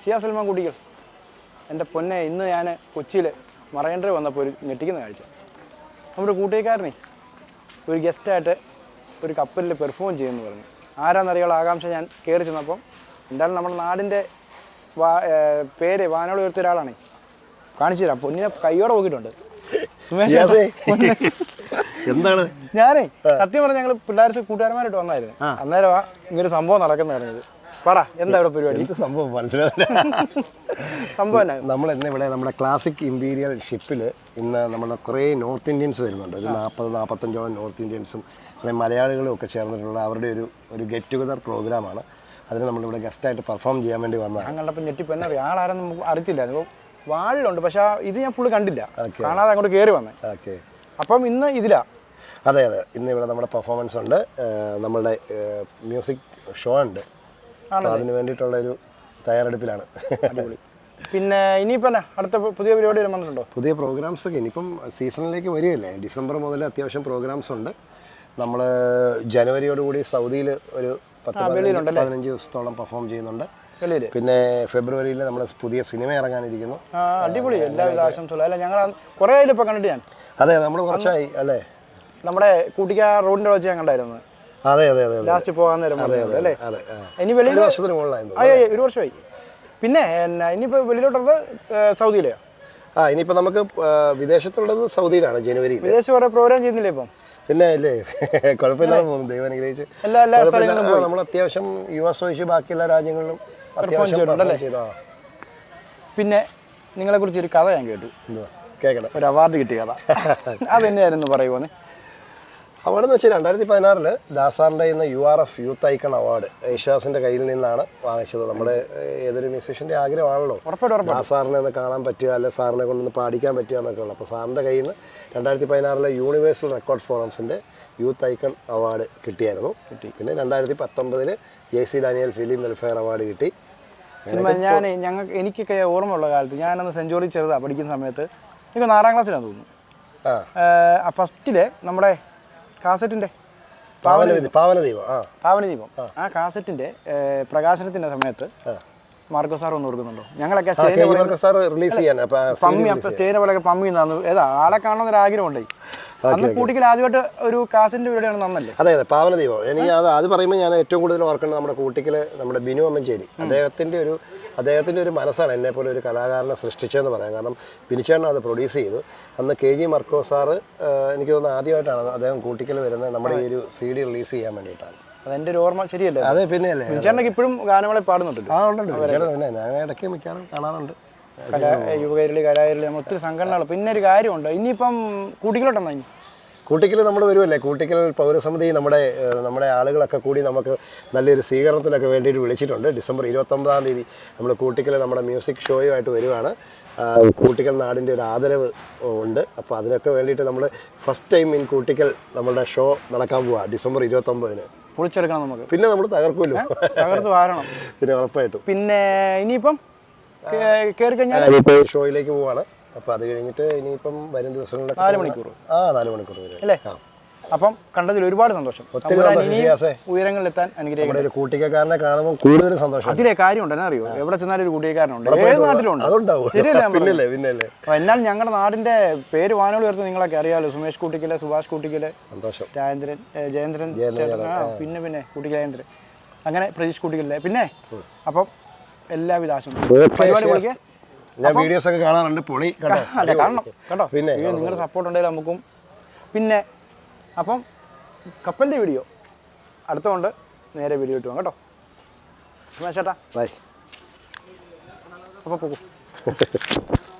ഷിയാ സൽമാൻ കുട്ടികൾ. എന്റെ പൊന്നെ ഇന്ന് ഞാൻ കൊച്ചിയിൽ മറൈൻഡർ വന്നപ്പോൾ ഒരു ഞെട്ടിക്കുന്ന കാഴ്ച. നമ്മുടെ കൂട്ടുകാരനെ ഒരു ഗസ്റ്റായിട്ട് ഒരു കപ്പലിൽ പെർഫോം ചെയ്യുമെന്ന് പറഞ്ഞു. ആരാന്നറിയുള്ള ആകാംക്ഷ ഞാൻ കയറി ചെന്നപ്പം എന്തായാലും നമ്മുടെ നാടിന്റെ വാ പേര് വാനോട് ഉയർത്തിയ ഒരാളാണ്. കാണിച്ചു തരാം. പൊന്നിനെ കൈയോടെ പോക്കിയിട്ടുണ്ട് സുമേഷ് എന്താണ്? ഞാനേ സത്യം പറഞ്ഞ ഞങ്ങൾ പിള്ളേർ കൂട്ടുകാരന്മാരായിട്ട് വന്നായിരുന്നു. അന്നേരം ഇങ്ങനൊരു സംഭവം നടക്കുന്ന പറഞ്ഞത് പറ എന്താ ഇവിടെ പരിപാടി? എന്ത് സംഭവം? മനസ്സിലാവില്ല സംഭവം നമ്മൾ ഇന്ന് ഇവിടെ നമ്മുടെ ക്ലാസിക് ഇമ്പീരിയൽ ഷിപ്പിൽ ഇന്ന് നമ്മുടെ കുറേ നോർത്ത് ഇന്ത്യൻസ് വരുന്നുണ്ട്. ഒരു നാൽപ്പത് നാൽപ്പത്തഞ്ചോളം നോർത്ത് ഇന്ത്യൻസും പിന്നെ മലയാളികളും ഒക്കെ ചേർന്നിട്ടുള്ള അവരുടെ ഒരു ഒരു ഗെറ്റ് ടുഗദർ പ്രോഗ്രാമാണ് അതിന് നമ്മളിവിടെ ഗസ്റ്റായിട്ട് പെർഫോം ചെയ്യാൻ വേണ്ടി വന്നതാണ്. ഞങ്ങളുടെ ഞെട്ടിപ്പോൾ എന്താ പറയുക ആളാരെന്ന് നമുക്ക് അറിയത്തില്ല വാളിലുണ്ട് പക്ഷേ ഇത് ഞാൻ ഫുള്ള് കണ്ടില്ല. കാണാതെ അങ്ങോട്ട് കയറി വന്നേ. ഓക്കെ അപ്പം ഇന്ന് ഇതിലാ. അതെ അതെ. ഇന്ന് ഇവിടെ നമ്മുടെ പെർഫോമൻസ് ഉണ്ട്. നമ്മളുടെ മ്യൂസിക് ഷോ ഉണ്ട്. അതിന് വേണ്ടിയിട്ടുള്ള ഒരു തയ്യാറെടുപ്പിലാണ്. പിന്നെ ഇനിയിപ്പോ അടുത്ത പുതിയ പരിപാടി വന്നിട്ടുണ്ടോ? പുതിയ പ്രോഗ്രാംസ് ഒക്കെ ഇനിയിപ്പം സീസണിലേക്ക് വരികയല്ലേ? ഡിസംബർ മുതൽ അത്യാവശ്യം പ്രോഗ്രാംസ് ഉണ്ട്. നമ്മൾ ജനുവരിയോടുകൂടി സൗദിയിൽ ഒരു പത്ത് പതിനഞ്ച് ദിവസത്തോളം പെർഫോം ചെയ്യുന്നുണ്ട്. പിന്നെ ഫെബ്രുവരിയിൽ നമ്മൾ പുതിയ സിനിമ ഇറങ്ങാനിരിക്കുന്നു. അടിപൊളി. എല്ലാവിധ ആശംസകളും. അല്ല ഞങ്ങൾ കുറേ കണ്ടിട്ട് ഞാൻ. അതെ നമ്മൾ കുറച്ചായി അല്ലേ? നമ്മുടെ കൂട്ടിക്ക റോഡിന്റെ വെച്ച് ഞാൻ കണ്ടായിരുന്നു. അതെ അതെ അതെ ലാസ്റ്റ് പോകാൻ നേരം അല്ലേ? ഇനി വെളിയിൽ ഒരു വർഷത്തിന് മുകളിലായിരുന്നു അയ്യോ ഒരു വർഷമായി. പിന്നെ ഇനിയിപ്പോൾ വെളിയിലോട്ടുള്ളത് സൗദിയിലെയോ? ആ ഇനിയിപ്പോൾ നമുക്ക് വിദേശത്തുള്ളത് സൗദിയിലാണ് ജനുവരിയിൽ വിദേശ കുറേ പ്രോഗ്രാം ചെയ്യുന്നില്ലേ ഇപ്പം? പിന്നെ അല്ലേ? കുഴപ്പമില്ലാതെ പോകുന്നു ദൈവം അനുഗ്രഹിച്ച്. എല്ലാ എല്ലാ. നമ്മൾ അത്യാവശ്യം യു എസ് ഒഴിച്ച് ബാക്കിയെല്ലാ രാജ്യങ്ങളിലും അത്യാവശ്യം. പിന്നെ നിങ്ങളെക്കുറിച്ച് ഒരു കഥ ഞാൻ കേട്ടു? കേൾക്കണം. ഒരു അവാർഡ് കിട്ടിയ കഥ. അതെന്നെയായിരുന്നു പറയുമോന്ന് അവാർഡ് എന്ന് വെച്ചാൽ രണ്ടായിരത്തി പതിനാറിൽ ദാസാറിന്റെ ഇന്ന് U R F youth icon award യേശുദാസിന്റെ കയ്യിൽ നിന്നാണ് വാങ്ങിച്ചത്. നമ്മുടെ ഏതൊരു മ്യൂസീഷ്യന്റെ ആഗ്രഹമാണല്ലോ. ദാസാറിനെ ഒന്ന് കാണാൻ പറ്റുക അല്ലെ സാറിനെ കൊണ്ടൊന്ന് പാടിക്കാൻ പറ്റുക എന്നൊക്കെ ഉള്ളത് അപ്പോൾ സാറിന്റെ കയ്യിൽ നിന്ന് രണ്ടായിരത്തി പതിനാറിലെ യൂണിവേഴ്സൽ റെക്കോർഡ് ഫോറംസിന്റെ യൂത്ത് ഐക്കൺ അവാർഡ് കിട്ടിയായിരുന്നു പിന്നെ രണ്ടായിരത്തി പത്തൊമ്പതിൽ J C Daniel film welfare award കിട്ടി. സിനിമ ഞാൻ ഞങ്ങൾക്ക് എനിക്കൊക്കെ ഓർമ്മയുള്ള കാലത്ത് ഞാനന്ന് സെഞ്ചുറി ചെറുതാണ് പഠിക്കുന്ന സമയത്ത് എനിക്ക് നാലാം ആറാം ക്ലാസ്സിലാണ് തോന്നുന്നു ഫസ്റ്റിലെ നമ്മുടെ കാസറ്റിന്റെ പാവനദീപം പാവനദീപം ആ. കാസറ്റിന്റെ ആ. കാസറ്റിന്റെ പ്രകാശനത്തിന്റെ സമയത്ത് മാർക്കോ സാർ ഒന്ന് ഓർക്കുന്നുണ്ടോ? ഞങ്ങളൊക്കെ സ്റ്റേജിനെ പോലെയൊക്കെ പമ്മി ഏതാ ആളെ കാണണമെന്നൊരു ആഗ്രഹമുണ്ടായി അന്ന് കൂട്ടിക്കൽ ആദ്യമായിട്ട് ഒരു കാസിന്റെ പരിപാടിയാണ് നന്നല്ലേ? അതെ അതെ പാവന ദൈവം എനിക്ക് അത് ആദ്യം പറയുമ്പോൾ ഞാൻ ഏറ്റവും കൂടുതൽ ഓർക്കുന്നത് നമ്മുടെ കൂട്ടിക്കൽ നമ്മുടെ ബിനു അമ്മഞ്ചേരി അദ്ദേഹത്തിന്റെ ഒരു അദ്ദേഹത്തിന്റെ ഒരു മനസ്സാണ് എന്നെ പോലെ ഒരു കലാകാരനെ സൃഷ്ടിച്ചതെന്ന് പറയാം. കാരണം ബിനിച്ചേട്ടൻ അത് പ്രൊഡ്യൂസ് ചെയ്തു. അന്ന് കെ ജി മർക്കോ സാറ് എനിക്ക് തോന്നുന്നു ആദ്യമായിട്ടാണ് അദ്ദേഹം കൂട്ടിക്കൽ വരുന്നത് നമ്മുടെ ഈ ഒരു സി ഡി റിലീസ് ചെയ്യാൻ വേണ്ടിയിട്ടാണ്. അതെന്റെ ഒരു ഓർമ്മ ശരിയല്ലേ? അതെ പിന്നെയല്ലേ? ഇപ്പോഴും ഗാനങ്ങളെ പാടുന്നുണ്ട് ആ ഉണ്ട് ഉണ്ട് ഞാൻ ഇടയ്ക്ക് മിക്കാറും കാണാറുണ്ട്. കലാ യുവകേരളി കലാകേരളി നമ്മൾ ഒത്തിരി സംഘടനകൾ പിന്നെ ഒരു കാര്യമുണ്ട്. ഇനിയിപ്പം കൂട്ടിക്കലോട്ടെന്നാ ഇനി? കൂട്ടിക്കൽ നമ്മൾ വരുമല്ലേ കൂട്ടിക്കൽ പൗരസമിതി നമ്മുടെ നമ്മുടെ ആളുകളൊക്കെ കൂടി നമുക്ക് നല്ലൊരു സ്വീകരണത്തിനൊക്കെ വേണ്ടിയിട്ട് വിളിച്ചിട്ടുണ്ട്. ഡിസംബർ ഇരുപത്തൊമ്പതാം തീയതി നമ്മൾ കൂട്ടിക്കൽ നമ്മുടെ മ്യൂസിക് ഷോയുമായിട്ട് വരുവാണ്. കൂട്ടിക്കൽ നാടിന്റെ ഒരു ആദരവ് ഉണ്ട്. അപ്പോൾ അതിനൊക്കെ വേണ്ടിയിട്ട് നമ്മൾ ഫസ്റ്റ് ടൈം ഇൻ കൂട്ടിക്കൽ നമ്മുടെ ഷോ നടക്കാൻ പോവാ ഡിസംബർ ഇരുപത്തൊമ്പതിന്. പൊളിച്ചെടുക്കണം നമുക്ക്. പിന്നെ നമ്മൾ തകർക്കുമല്ലോ. തകർത്ത് വാരണം. പിന്നെ ഉറപ്പായിട്ടും. പിന്നെ ഇനിയിപ്പം കയറി കഴിഞ്ഞാൽ ഷോയിലേക്ക് പോവാണ്. അപ്പൊ അത് കഴിഞ്ഞിട്ട് ഇനിയിപ്പം വരും ദിവസങ്ങളിലൊക്കെ നാല് മണിക്കൂർ ആ നാല് മണിക്കൂർ വരെ. അല്ലേ? അപ്പം കണ്ടതിൽ ഒരുപാട് സന്തോഷം. എത്താൻ. ഉയരങ്ങളിലെത്താൻ അനുഗ്രഹിക്കണം നമ്മുടെ കാണുമ്പോൾ കൂടുതൽ സന്തോഷം. അതിലെ കാര്യമുണ്ട് എന്നാ അറിയോ? എവിടെ ചെന്നാലും ഒരു കൂട്ടിക്കാരനുണ്ട് ഏത് നാട്ടിലുണ്ട്? എന്നാൽ ഞങ്ങളുടെ നാടിന്റെ പേര് വാനോട് ഉയർത്തി നിങ്ങളൊക്കെ അറിയാലോ? സുമേഷ് കൂട്ടിക്കൽ സുഭാഷ് കൂട്ടിക്കൽ സന്തോഷം. രാജേന്ദ്രൻ ജയന്ദ്രൻ ജയേന്ദ്രൻ പിന്നെ പിന്നെ കൂട്ടിക്കലേന്ദ്രൻ അങ്ങനെ പ്രതീഷ് കൂട്ടിക്കല്ലേ പിന്നെ അപ്പം എല്ലാവിധ ആശംസകളും. ഞാൻ വീഡിയോസ് ഒക്കെ കാണാറുണ്ട് പൊളി കാണണം കേട്ടോ. പിന്നെ നിങ്ങളുടെ സപ്പോർട്ട് ഉണ്ടെങ്കിൽ നമുക്കും. പിന്നെ അപ്പം കപ്പലിന്റെ വീഡിയോ അടുത്തുകൊണ്ട് നേരെ വീഡിയോ ഇട്ടു കേട്ടോ. ചേട്ടാ. ബൈ. അപ്പോൾ പോകും.